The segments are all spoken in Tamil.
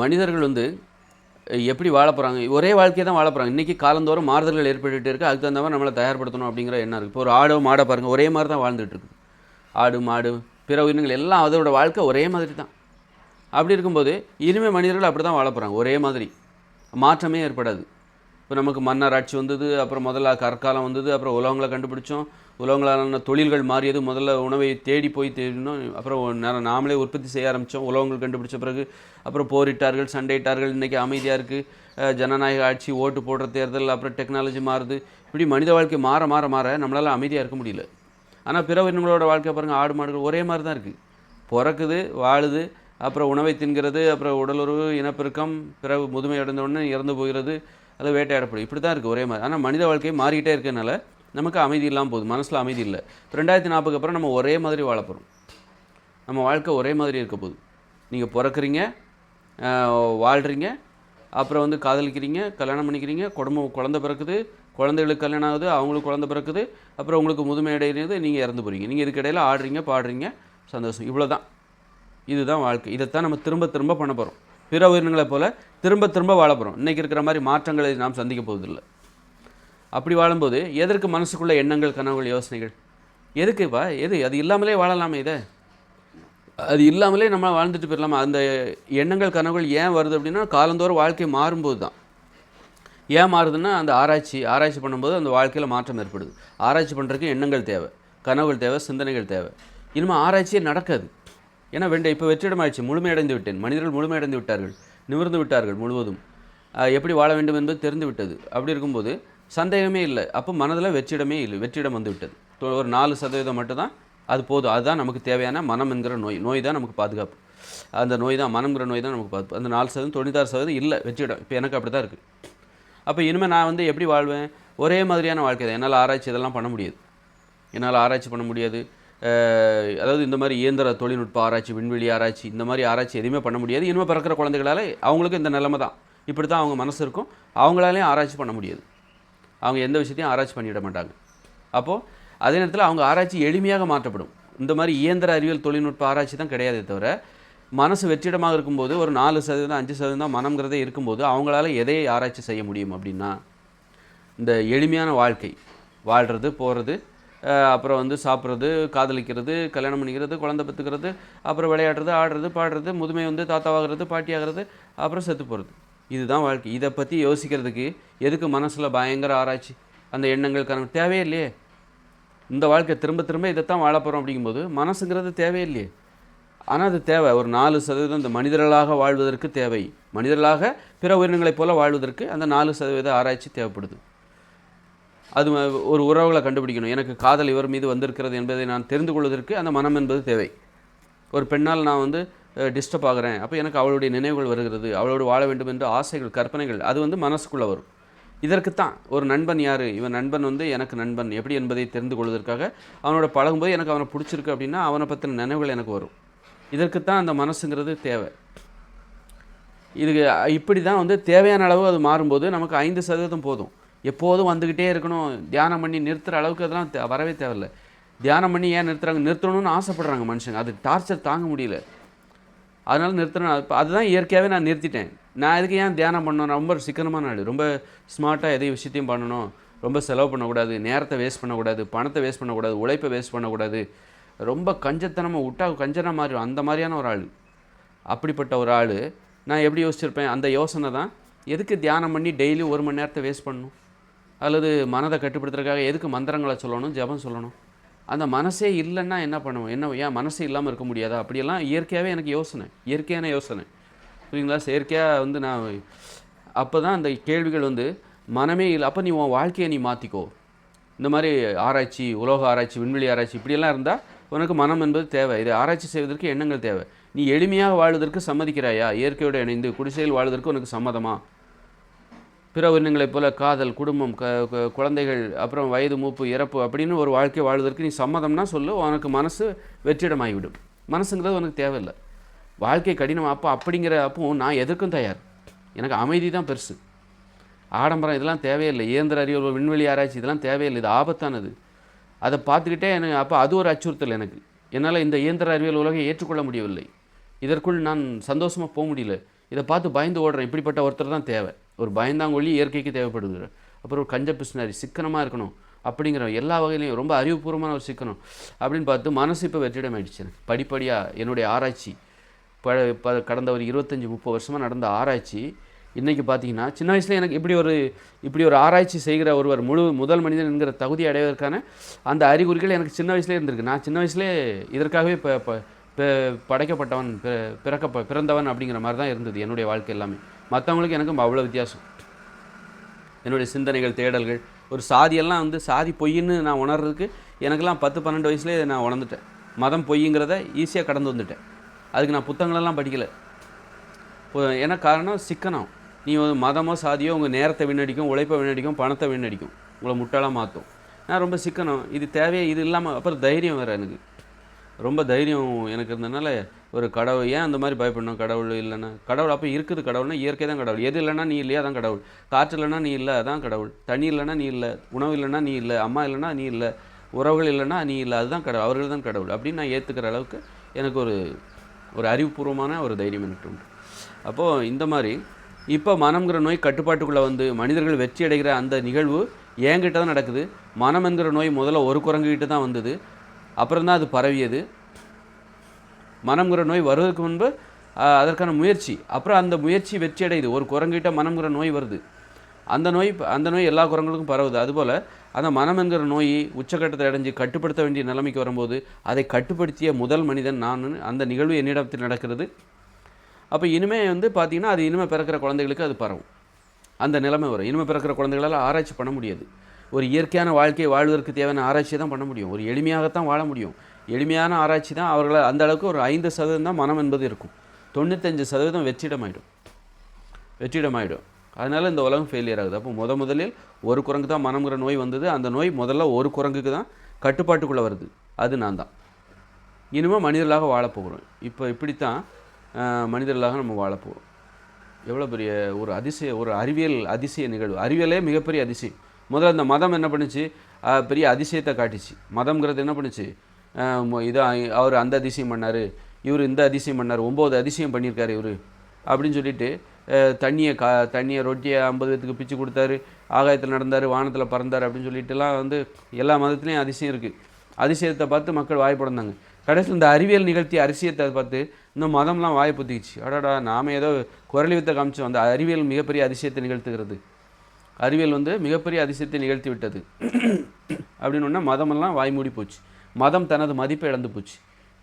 மனிதர்கள் வந்து எப்படி வாழ போகிறாங்க ஒரே வாழ்க்கையை தான் வாழ போகிறாங்க இன்றைக்கி காலந்தோறும் மாறுதல்கள் ஏற்பட்டுகிட்டே இருக்குது அதுக்கு தகுந்த மாதிரி நம்மளை தயார்படுத்தணும் அப்படிங்கிற எண்ணம் இருக்குது இப்போ ஒரு ஆடோ மாடை பாருங்கள் ஒரே மாதிரி தான் வாழ்ந்துட்டு இருக்குது ஆடு மாடு பிற உயிரினங்கள் எல்லாம் அதோட வாழ்க்கை ஒரே மாதிரி தான். அப்படி இருக்கும்போது இனிமேல் மனிதர்கள் அப்படி தான் வாழ போகிறாங்க ஒரே மாதிரி. மாற்றமே ஏற்படாது. இப்போ நமக்கு மன்னர் ஆட்சி வந்தது அப்புறம் முதல்ல கற்காலம் வந்தது அப்புறம் உலகங்களை கண்டுபிடிச்சோம். உலகங்களான தொழில்கள் மாறியது. முதல்ல உணவை தேடி போய் தேடினோம். அப்புறம் நேரம் நாமளே உற்பத்தி செய்ய ஆரம்பித்தோம் உலகங்கள் கண்டுபிடிச்ச பிறகு அப்புறம் போரிட்டார்கள் சண்டையிட்டார்கள். இன்றைக்கி அமைதியாக இருக்குது ஜனநாயக ஆட்சி ஓட்டு போடுற தேர்தல் அப்புறம் டெக்னாலஜி மாறுது. இப்படி மனித வாழ்க்கை மாற மாற மாற நம்மளால் அமைதியாக இருக்க முடியல. ஆனால் பிற உயிரினங்களோட வாழ்க்கை பாருங்கள் ஆடு மாடுகள் ஒரே மாதிரி தான் இருக்குது பிறக்குது வாழுது அப்புறம் உணவை தின்கிறது அப்புறம் உடலுறவு இனப்பெருக்கம் பிறகு முதுமை அடைந்த உடனே இறந்து போகிறது அது வேட்டையாடப்படும். இப்படி தான் இருக்குது ஒரே மாதிரி. ஆனால் மனித வாழ்க்கை மாறிக்கிட்டே இருக்கனால நமக்கு அமைதி இல்லாமல் போகுது. மனசில் அமைதி இல்லை. இப்போ ரெண்டாயிரத்தி நாற்பதுக்கு அப்புறம் நம்ம ஒரே மாதிரி வாழ போகிறோம் நம்ம வாழ்க்கை ஒரே மாதிரி இருக்க போகுது. நீங்கள் பிறக்குறீங்க வாழ்கிறீங்க அப்புறம் வந்து காதலிக்கிறீங்க கல்யாணம் பண்ணிக்கிறீங்க குடும்பம் குழந்தை பிறக்குது குழந்தைகளுக்கு கல்யாணம் ஆகுது அவங்களுக்கு குழந்தை பிறக்குது அப்புறம் உங்களுக்கு முதுமை அடைகிறது நீங்கள் இறந்து போகிறீங்க நீங்கள் இதுக்கு ஆடுறீங்க பாடுறீங்க சந்தோஷம். இவ்வளோ தான் இதுதான் வாழ்க்கை. இதைத்தான் நம்ம திரும்ப திரும்ப பண்ண போகிறோம் பிற உயிரினங்களைப் போல திரும்ப திரும்ப வாழ போகிறோம் இன்றைக்கி இருக்கிற மாதிரி மாற்றங்களை நாம் சந்திக்க போவதில்லை. அப்படி வாழும்போது எதற்கு மனசுக்குள்ள எண்ணங்கள் கனவுகள் யோசனைகள்? எதுக்குப்பா எது? அது இல்லாமலே வாழலாமே இதை. அது இல்லாமலே நம்ம வாழ்ந்துட்டு போயிடலாமா? அந்த எண்ணங்கள் கனவுகள் ஏன் வருது அப்படின்னா காலந்தோறும் வாழ்க்கை மாறும்போது தான். ஏன் மாறுதுன்னா அந்த ஆராய்ச்சி ஆராய்ச்சி பண்ணும்போது அந்த வாழ்க்கையில் மாற்றம் ஏற்படுது. ஆராய்ச்சி பண்ணுறதுக்கு எண்ணங்கள் தேவை கனவுகள் தேவை சிந்தனைகள் தேவை. இனிமேல் ஆராய்ச்சியே நடக்காது. ஏன்னா வெண்ட இப்போ வெற்றிடமாயிடுச்சு. முழுமையடைந்து விட்டேன். மனிதர்கள் முழுமையடைந்து விட்டார்கள். நிமிர்ந்து விட்டார்கள் முழுவதும். எப்படி வாழ வேண்டும் என்பது தெரிந்து விட்டது. அப்படி இருக்கும்போது சந்தேகமே இல்லை. அப்போ மனதில் வெற்றிடமே இல்லை. வெற்றிடம் வந்து விட்டது. ஒரு நாலு சதவீதம் மட்டும்தான் அது போதும். அதுதான் நமக்கு தேவையான மனம் என்கிற நோய். நோய் தான் நமக்கு பாதுகாப்பு. அந்த நோய் தான் மனம்ங்கிற நோய் தான் நமக்கு பாதுகாப்பு. அந்த நாலு சதவீதம் தொண்ணூத்தாறு சதவீதம் இல்லை. வெற்றிடம். இப்போ எனக்கு அப்படி தான் இருக்குது அப்போ இனிமேல் நான் வந்து எப்படி வாழ்வேன்? ஒரே மாதிரியான வாழ்க்கை தான். என்னால் ஆராய்ச்சி இதெல்லாம் பண்ண முடியாது. என்னால் ஆராய்ச்சி பண்ண முடியாது. அதாவது இந்த மாதிரி இயந்திர தொழில்நுட்ப ஆராய்ச்சி விண்வெளி ஆராய்ச்சி இந்த மாதிரி ஆராய்ச்சி எதுவுமே பண்ண முடியாது. இனிமேல் பிறக்கிற குழந்தைகளால் அவங்களுக்கு இந்த நிலைமை தான். இப்படி தான் அவங்க மனசு இருக்கும். அவங்களாலேயும் ஆராய்ச்சி பண்ண முடியாது. அவங்க எந்த விஷயத்தையும் ஆராய்ச்சி பண்ணிட மாட்டாங்க. அப்போது அதே நேரத்தில் அவங்க ஆராய்ச்சி எளிமையாக மாற்றப்படும். இந்த மாதிரி இயந்திர அறிவியல் தொழில்நுட்ப ஆராய்ச்சி தான் கிடையாதே தவிர மனசு வெற்றிடமாக இருக்கும்போது ஒரு நாலு சதவீதம் அஞ்சு சதவீதம் தான் மனம்ங்கிறதே இருக்கும்போது அவங்களால எதை ஆராய்ச்சி செய்ய முடியும் அப்படின்னா இந்த எளிமையான வாழ்க்கை வாழ்கிறது போகிறது அப்புறம் வந்து சாப்பிட்றது காதலிக்கிறது கல்யாணம் பண்ணிக்கிறது குழந்தை பெற்றுக்கிறது அப்புறம் விளையாடுறது ஆடுறது பாடுறது முதுமை வந்து தாத்தாவாகிறது பாட்டியாகிறது அப்புறம் செத்து போகிறது இதுதான் வாழ்க்கை. இதை பற்றி யோசிக்கிறதுக்கு எதுக்கு மனசில் பயங்கர ஆராய்ச்சி? அந்த எண்ணங்கள் கனவு. தேவையே இல்லையே. இந்த வாழ்க்கை திரும்ப திரும்ப இதைத்தான் வாழ போகிறோம் அப்படிங்கும்போது மனசுங்கிறது தேவையில்லையே ஆனால் அது தேவை. ஒரு நாலு சதவீதம் இந்த மனிதர்களாக வாழ்வதற்கு தேவை. மனிதர்களாக பிற உயிரினங்களைப் போல வாழ்வதற்கு அந்த நாலு சதவீத ஆராய்ச்சி தேவைப்படுது. அது ஒரு உறவுகளை கண்டுபிடிக்கணும். எனக்கு காதல் இவர் மீது வந்திருக்கிறது என்பதை நான் தெரிந்து கொள்வதற்கு அந்த மனம் என்பது தேவை. ஒரு பெண்ணால் நான் வந்து டிஸ்டர்ப் ஆகுறேன். அப்போ எனக்கு அவளுடைய நினைவுகள் வருகிறது. அவளோடு வாழ வேண்டும் என்ற ஆசைகள் கற்பனைகள் அது வந்து மனசுக்குள்ளே வரும். இதற்குத்தான் ஒரு நண்பன் யார்? இவன் நண்பன் வந்து எனக்கு நண்பன். எப்படி என்பதை தெரிந்து கொள்வதற்காக அவனோட பழகும்போது எனக்கு அவனை பிடிச்சிருக்கு அப்படின்னா அவனை பற்றின நினைவுகள் எனக்கு வரும். இதற்குத்தான் அந்த மனசுங்கிறது தேவை. இதுக்கு இப்படி தான் வந்து தேவையான அளவு அது மாறும்போது நமக்கு ஐந்து சதவீதம் போதும். எப்போதும் வந்துக்கிட்டே இருக்கணும். தியானம் பண்ணி நிறுத்துகிற அளவுக்கு அதெல்லாம் வரவே தேவையில்ல. தியானம் பண்ணி ஏன் நிறுத்துறாங்க? நிறுத்தணும்னு ஆசைப்படுறாங்க மனுஷங்க. அது டார்ச்சர் தாங்க முடியல. அதனால் நிறுத்துறேன் அதுதான் இயற்கையாகவே நான் நிறுத்திட்டேன். நான் எதுக்கு ஏன் தியானம் பண்ணணும்? ரொம்ப சிக்கனமான ஆள் ரொம்ப ஸ்மார்ட்டாக எதை விஷயத்தையும் பண்ணணும். ரொம்ப செலவு பண்ணக்கூடாது. நேரத்தை வேஸ்ட் பண்ணக்கூடாது. பணத்தை வேஸ்ட் பண்ணக்கூடாது. உழைப்பை வேஸ்ட் பண்ணக்கூடாது. ரொம்ப கஞ்சத்தனமாக விட்டா கஞ்சன மாதிரி அந்த மாதிரியான ஒரு ஆள். அப்படிப்பட்ட ஒரு ஆள். நான் எப்படி யோசிச்சிருப்பேன்? அந்த யோசனை தான். எதுக்கு தியானம் பண்ணி டெய்லி ஒரு மணி நேரத்தை வேஸ்ட் பண்ணணும்? அல்லது மனதை கட்டுப்படுத்துறதுக்காக எதுக்கு மந்திரங்களை சொல்லணும் ஜெபம் சொல்லணும்? அந்த மனசே இல்லைன்னா என்ன பண்ணுவோம்? என்ன ஏன் மனசே இல்லாமல் இருக்க முடியாதா? அப்படியெல்லாம் இயற்கையாகவே எனக்கு யோசனை இயற்கையான யோசனை. புரியுங்களா செயற்கையாக வந்து நான் அப்போ தான் அந்த கேள்விகள் வந்து மனமே இல்லை அப்போ நீ உன் வாழ்க்கையை நீ மாற்றிக்கோ இந்த மாதிரி ஆராய்ச்சி உலோக ஆராய்ச்சி விண்வெளி ஆராய்ச்சி இப்படியெல்லாம் இருந்தால் உனக்கு மனம் என்பது தேவை. இதை ஆராய்ச்சி செய்வதற்கு எண்ணங்கள் தேவை. நீ எளிமையாக வாழ்வதற்கு சம்மதிக்கிறாயா? இயற்கையோடு இணைந்து குடிசையில் வாழ்வதற்கு உனக்கு சம்மதமா? பிற உயிரினங்களைப் போல காதல் குடும்பம் க குழந்தைகள் அப்புறம் வயது மூப்பு இறப்பு அப்படின்னு ஒரு வாழ்க்கை வாழ்வதற்கு நீ சம்மதம்னா சொல்லு உனக்கு மனசு வெற்றிடமாகிவிடும். மனசுங்கிறது உனக்கு தேவையில்லை. வாழ்க்கை கடினம் அப்போ அப்படிங்கிற அப்போ நான் எதுக்கும் தயார். எனக்கு அமைதி தான் பெருசு. ஆடம்பரம் இதெல்லாம் தேவையில்லை. இயந்திர அறிவியல் விண்வெளி ஆராய்ச்சி இதெல்லாம் தேவையில்லை. இது ஆபத்தானது. அதை பார்த்துக்கிட்டே எனக்கு அப்போ அது ஒரு அச்சுறுத்தல் எனக்கு. என்னால் இந்த இயந்திர அறிவியல் உலகை ஏற்றுக்கொள்ள முடியவில்லை. இதற்குள் நான் சந்தோஷமாக போக முடியல. இதை பார்த்து பயந்து ஓடுறேன். இப்படிப்பட்ட ஒருத்தர் தான் தேவை. ஒரு பயந்தாங்கொல்லி இயற்கைக்கு தேவைப்படுது அப்புறம் ஒரு கஞ்ச பிசினாரி சிக்கனமாக இருக்கணும். அப்படிங்கிற எல்லா வகையிலையும் ரொம்ப அறிவுபூர்வமான ஒரு சிக்கனம். அப்படின்னு பார்த்து மனசு இப்போ வெற்றிடம் ஆயிடுச்சு எனக்கு. படிப்படியாக என்னுடைய ஆராய்ச்சி ப ப கடந்த ஒரு இருபத்தஞ்சி முப்பது வருஷமாக நடந்த ஆராய்ச்சி இன்றைக்கி பார்த்தீங்கன்னா சின்ன வயசில் எனக்கு இப்படி ஒரு இப்படி ஒரு ஆராய்ச்சி செய்கிற ஒருவர் முழு முதல் மனிதன் என்கிற தகுதி அடைவதற்கான அந்த அறிகுறிகள் எனக்கு சின்ன வயசுலேயே இருந்திருக்கு. நான் சின்ன வயசுலேயே இதற்காகவே இப்போ படைக்கப்பட்டவன் பிறக்க பிறந்தவன் அப்படிங்கிற மாதிரி தான் இருந்தது என்னுடைய வாழ்க்கை எல்லாமே. மற்றவங்களுக்கு எனக்கும் அவ்வளோ வித்தியாசம். என்னுடைய சிந்தனைகள் தேடல்கள் ஒரு சாதியெல்லாம் வந்து சாதி பொய்ன்னு நான் உணர்றதுக்கு எனக்கெல்லாம் பத்து பன்னெண்டு வயசுலேயே நான் உணர்ந்துட்டேன் மதம் பொய்ங்கிறத ஈஸியாக கடந்து வந்துட்டேன். அதுக்கு நான் புத்தகங்களெல்லாம் படிக்கலை. இப்போ ஏன்னா காரணம்? சிக்கனம். நீ வந்து மதமோ சாதியோ உங்கள் நேரத்தை வீணடிக்கும் உழைப்பை வீணடிக்கும் பணத்தை வீணடிக்கும். உங்களை முட்டாளாக மாற்றும் நான் ரொம்ப சிக்கனம். இது தேவையே இது இல்லாமல் அப்புறம் தைரியம் வேறு எனக்கு. ரொம்ப தைரியம் எனக்கு இருந்ததுனால ஒரு கடவுள் ஏன் அந்த மாதிரி பயப்படணும்? கடவுள் இல்லைன்னா கடவுள் அப்போ இருக்குது கடவுள்னா இயற்கை தான் கடவுள். எது இல்லைன்னா நீ இல்லையா தான் கடவுள். காற்று இல்லைன்னா நீ இல்லை அதான் கடவுள். தண்ணி இல்லைன்னா நீ இல்லை உணவு இல்லைன்னா நீ இல்லை அம்மா இல்லைன்னா நீ இல்லை உறவுகள் இல்லைன்னா நீ இல்லை அதுதான் கடவுள். அவர்கள் தான் கடவுள். அப்படின்னு நான் ஏற்றுக்கிற அளவுக்கு எனக்கு ஒரு ஒரு அறிவுபூர்வமான ஒரு தைரியம் எனக்கு உண்டு. அப்போது இந்த மாதிரி இப்போ மனம்ங்கிற நோய் கட்டுப்பாட்டுக்குள்ளே வந்து மனிதர்கள் வெற்றி அடைகிற அந்த நிகழ்வு என்கிட்ட தான் நடக்குது. மனம் என்கிற நோய் முதல்ல ஒரு குரங்குகிட்ட தான் வந்தது. அப்புறம் தான் அது பரவியது. மனம்ங்கிற நோய் வருவதற்கு முன்பு அதற்கான முயற்சி. அப்புறம் அந்த முயற்சி வெற்றி அடையுது ஒரு குரங்கிட்ட மனம்ங்கிற நோய் வருது. அந்த நோய் அந்த நோய் எல்லா குரங்களுக்கும் பரவுது. அதுபோல் அந்த மனம் என்கிற நோய் உச்சக்கட்டத்தை அடைஞ்சு கட்டுப்படுத்த வேண்டிய நிலைமைக்கு வரும்போது அதை கட்டுப்படுத்திய முதல் மனிதன் நான். அந்த நிகழ்வு என்னிடத்தில் நடக்கிறது. அப்போ இனிமே வந்து பார்த்திங்கன்னா அது இனிமேல் பிறக்கிற குழந்தைகளுக்கு அது பரவும். அந்த நிலைமை வரும். இனிமேல் பிறக்கிற குழந்தைகளால் ஆராய்ச்சி பண்ண முடியாது. ஒரு இயற்கையான வாழ்க்கையை வாழ்வதற்கு தேவையான ஆராய்ச்சி தான் பண்ண முடியும். ஒரு எளிமையாகத்தான் வாழ முடியும். எளிமையான ஆராய்ச்சி தான் அவர்களை அந்த அளவுக்கு ஒரு ஐந்து சதவீதம் தான் மனம் என்பது இருக்கும். தொண்ணூத்தஞ்சு சதவீதம் வெற்றிடமாயிடும். வெற்றிடமாயிடும். அதனால் இந்த உலகம் ஃபெயிலியர் ஆகுது. அப்போ முத முதலில் ஒரு குரங்கு தான் மனம்ங்கிற நோய் வந்தது. அந்த நோய் முதல்ல ஒரு குரங்குக்கு தான் கட்டுப்பாட்டுக்குள்ளே வருது. அது நான் தான். இனிமேல் மனிதர்களாக வாழப்போகிறோம் இப்போ இப்படித்தான் மனிதர்களாக நம்ம வாழப்போகிறோம் எவ்வளோ பெரிய ஒரு அதிசய ஒரு அறிவியல் அதிசய நிகழ்வு. அறிவியலே மிகப்பெரிய அதிசயம். முதல்ல இந்த மதம் என்ன பண்ணுச்சு? பெரிய அதிசயத்தை காட்டிச்சு. மதம்ங்கிறது என்ன பண்ணுச்சு? ஆஹ், இதை அவர் அந்த அதிசயம் பண்ணார் இவர் இந்த அதிசயம் பண்ணார் ஒம்பது அதிசயம் பண்ணியிருக்காரு இவர் அப்படின்னு சொல்லிட்டு தண்ணியை கா தண்ணியை ரொட்டியை ஐம்பது பேத்துக்கு பிச்சு கொடுத்தாரு ஆகாயத்தில் நடந்தார் வானத்தில் பறந்தார் அப்படின்னு சொல்லிட்டுலாம் வந்து எல்லா மதத்துலேயும் அதிசயம் இருக்குது அதிசயத்தை பார்த்து மக்கள் வாய் கடைசியில் இந்த அறிவியல் நிகழ்த்தி அதிசயத்தை பார்த்து இந்த மதம்லாம் வாய் அடடா நாம ஏதோ குரலி வித்த காமிச்சோம் அந்த அறிவியல் மிகப்பெரிய அதிசயத்தை நிகழ்த்துகிறது. அறிவியல் வந்து மிகப்பெரிய அதிசயத்தை நிகழ்த்தி விட்டது. அப்படின்னு ஒன்றா மதமெல்லாம் வாய்மூடி போச்சு. மதம் தனது மதிப்பை இழந்து போச்சு.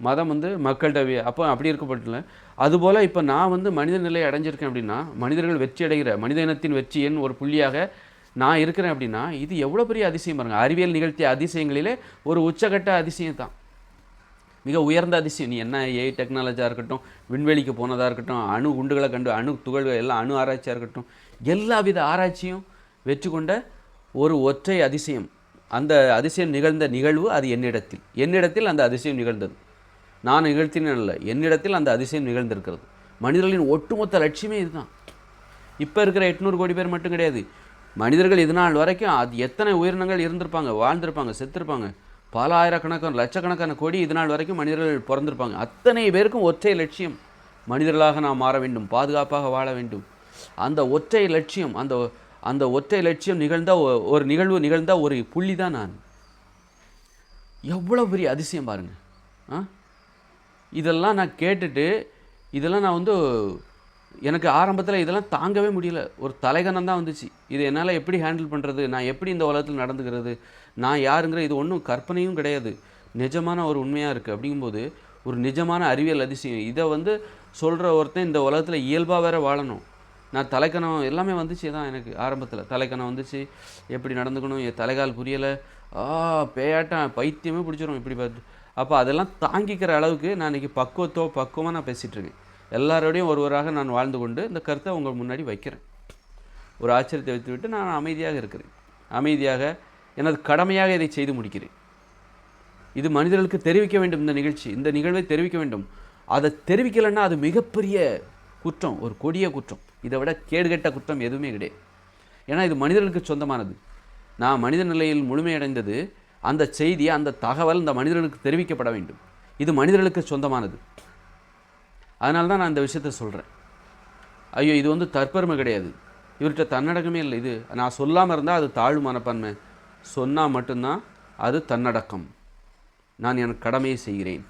மதம் வந்து மக்கள்கிட்ட அப்போ அப்படி இருக்கப்பட்டல அதுபோல் இப்போ நான் வந்து மனித நிலையை அடைஞ்சிருக்கேன் அப்படின்னா மனிதர்கள் வெற்றி அடைகிற மனித இனத்தின் வெற்றியின் ஒரு புள்ளியாக நான் இருக்கிறேன் அப்படின்னா இது எவ்வளோ பெரிய அதிசயம் பாருங்கள் அறிவியல் நிகழ்த்திய அதிசயங்களிலே ஒரு உச்சகட்ட அதிசயம் தான். மிக உயர்ந்த அதிசயம். நீ என்ன ஏஐ டெக்னாலஜியாக இருக்கட்டும் விண்வெளிக்கு போனதாக இருக்கட்டும் அணு குண்டுகளை கண்டு அணு துகள்கள் எல்லாம் அணு ஆராய்ச்சியாக இருக்கட்டும் எல்லா வித ஆராய்ச்சியும் வெற்றி கொண்ட ஒரு ஒற்றை அதிசயம். அந்த அதிசயம் நிகழ்ந்த நிகழ்வு அது என்னிடத்தில். என்னிடத்தில் அந்த அதிசயம் நிகழ்ந்தது. நான் நிகழ்த்தினேன் அல்ல என்னிடத்தில் அந்த அதிசயம் நிகழ்ந்திருக்கிறது. மனிதர்களின் ஒட்டுமொத்த லட்சியமே இதுதான். இப்போ இருக்கிற எட்நூறு கோடி பேர் மட்டும் கிடையாது. மனிதர்கள் இது நாள் வரைக்கும் அது எத்தனை உயிரினங்கள் இருந்திருப்பாங்க வாழ்ந்திருப்பாங்க செத்துருப்பாங்க. பல ஆயிரக்கணக்கான லட்சக்கணக்கான கோடி இது நாள் வரைக்கும் மனிதர்கள் பிறந்திருப்பாங்க. அத்தனை பேருக்கும் ஒற்றை லட்சியம். மனிதர்களாக நாம் மாற வேண்டும் பாதுகாப்பாக வாழ வேண்டும். அந்த ஒற்றை லட்சியம் அந்த அந்த ஒற்றை லட்சியம் நிகழ்ந்த ஒரு நிகழ்வு நிகழ்ந்த ஒரு புள்ளி தான் நான். எவ்வளோ பெரிய அதிசயம் பாருங்க. ஆ? இதெல்லாம் நான் கேட்டுட்டு இதெல்லாம் நான் வந்து எனக்கு ஆரம்பத்தில் இதெல்லாம் தாங்கவே முடியல. ஒரு தலைகணம் தான் வந்துச்சு. இது என்னால் எப்படி ஹேண்டில் பண்ணுறது நான் எப்படி இந்த உலகத்தில் நடந்துக்கிறது? நான் யாருங்கிற இது ஒன்றும் கற்பனையும் கிடையாது. நிஜமான ஒரு உண்மையாக இருக்குது அப்படிங்கும்போது ஒரு நிஜமான அறிவியல் அதிசயம். இதை வந்து சொல்கிற ஒருத்தன் இந்த உலகத்தில் இயல்பாக வேற வாழணும். நான் தலைக்கணம் எல்லாமே வந்துச்சு தான் எனக்கு ஆரம்பத்தில். தலைக்கணம் வந்துச்சு. எப்படி நடந்துக்கணும்? என் தலைகால் புரியலை. ஆ பேயாட்டம். பைத்தியமே பிடிச்சிரும் இப்படி பார்த்து. அப்போ அதெல்லாம் தாங்கிக்கிற அளவுக்கு நான் இன்னைக்கு பக்குவத்தோ பக்குவமாக நான் பேசிகிட்ருக்கேன் எல்லாரோடையும் ஒருவராக நான் வாழ்ந்து கொண்டு இந்த கருத்தை உங்கள் முன்னாடி வைக்கிறேன். ஒரு ஆச்சரியத்தை வைத்துவிட்டு நான் அமைதியாக இருக்கிறேன். அமைதியாக எனது கடமையாக இதை செய்து முடிக்கிறேன். இது மனிதர்களுக்கு தெரிவிக்க வேண்டும் இந்த நிகழ்ச்சி. இந்த நிகழ்வை தெரிவிக்க வேண்டும். அதை தெரிவிக்கலைன்னா அது மிகப்பெரிய குற்றம் ஒரு கொடிய குற்றம். இதை விட கேடுகெட்ட குற்றம் எதுவுமே கிடையாது. ஏன்னா இது மனிதர்களுக்கு சொந்தமானது. நான் மனித நிலையில் முழுமையடைந்தது அந்த செய்தி அந்த தகவல் இந்த மனிதர்களுக்கு தெரிவிக்கப்பட வேண்டும். இது மனிதர்களுக்கு சொந்தமானது. அதனால தான் நான் இந்த விஷயத்தை சொல்கிறேன் ஐயோ இது வந்து தற்பெருமை கிடையாது. இவர்கிட்ட தன்னடக்கமே இல்லை. இது நான் சொல்லாமல் இருந்தால் அது தாழ்வு மனப்பான்மை. சொன்னால் மட்டும்தான் அது தன்னடக்கம். நான் எனக்கு கடமையை செய்கிறேன்.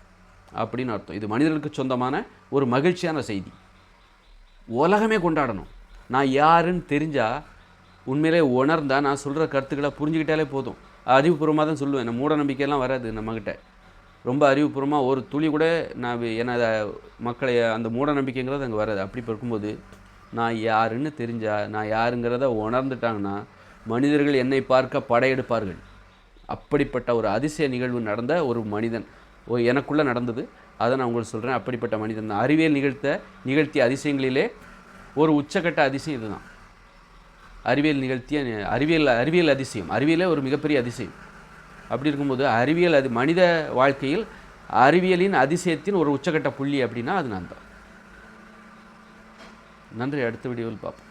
அப்படின்னு அர்த்தம். இது மனிதர்களுக்கு சொந்தமான ஒரு மகிழ்ச்சியான செய்தி. உலகமே கொண்டாடணும். நான் யாருன்னு தெரிஞ்சால் உண்மையிலே உணர்ந்தால் நான் சொல்கிற கருத்துக்களை புரிஞ்சுக்கிட்டாலே போதும். அறிவுபூர்வமாக தான் சொல்லுவேன். நான் மூட நம்பிக்கையெல்லாம் வராது நம்மக்கிட்ட ரொம்ப அறிவுபூர்வமாக ஒரு துளி கூட நான் என்னை மக்களை அந்த மூட நம்பிக்கைங்கிறது அங்கே வராது. அப்படி இருக்கும்போது நான் யாருன்னு தெரிஞ்சால் நான் யாருங்கிறத உணர்ந்துட்டாங்கன்னா மனிதர்கள் என்னை பார்க்க படையெடுப்பார்கள். அப்படிப்பட்ட ஒரு அதிசய நிகழ்வு நடந்த ஒரு மனிதன். ஓ எனக்குள்ளே நடந்தது. அதை நான் உங்களுக்கு சொல்கிறேன் அப்படிப்பட்ட மனிதன் தான். அறிவியல் நிகழ்த்த நிகழ்த்திய அதிசயங்களிலே ஒரு உச்சக்கட்ட அதிசயம் இதுதான். அறிவியல் நிகழ்த்திய அறிவியல் அறிவியல் அதிசயம். அறிவியலே ஒரு மிகப்பெரிய அதிசயம். அப்படி இருக்கும்போது அறிவியல் அது மனித வாழ்க்கையில் அறிவியலின் அதிசயத்தின் ஒரு உச்சக்கட்ட புள்ளி அப்படின்னா அது நான் தான். நன்றி. அடுத்த வீடியோவில் பார்ப்போம்.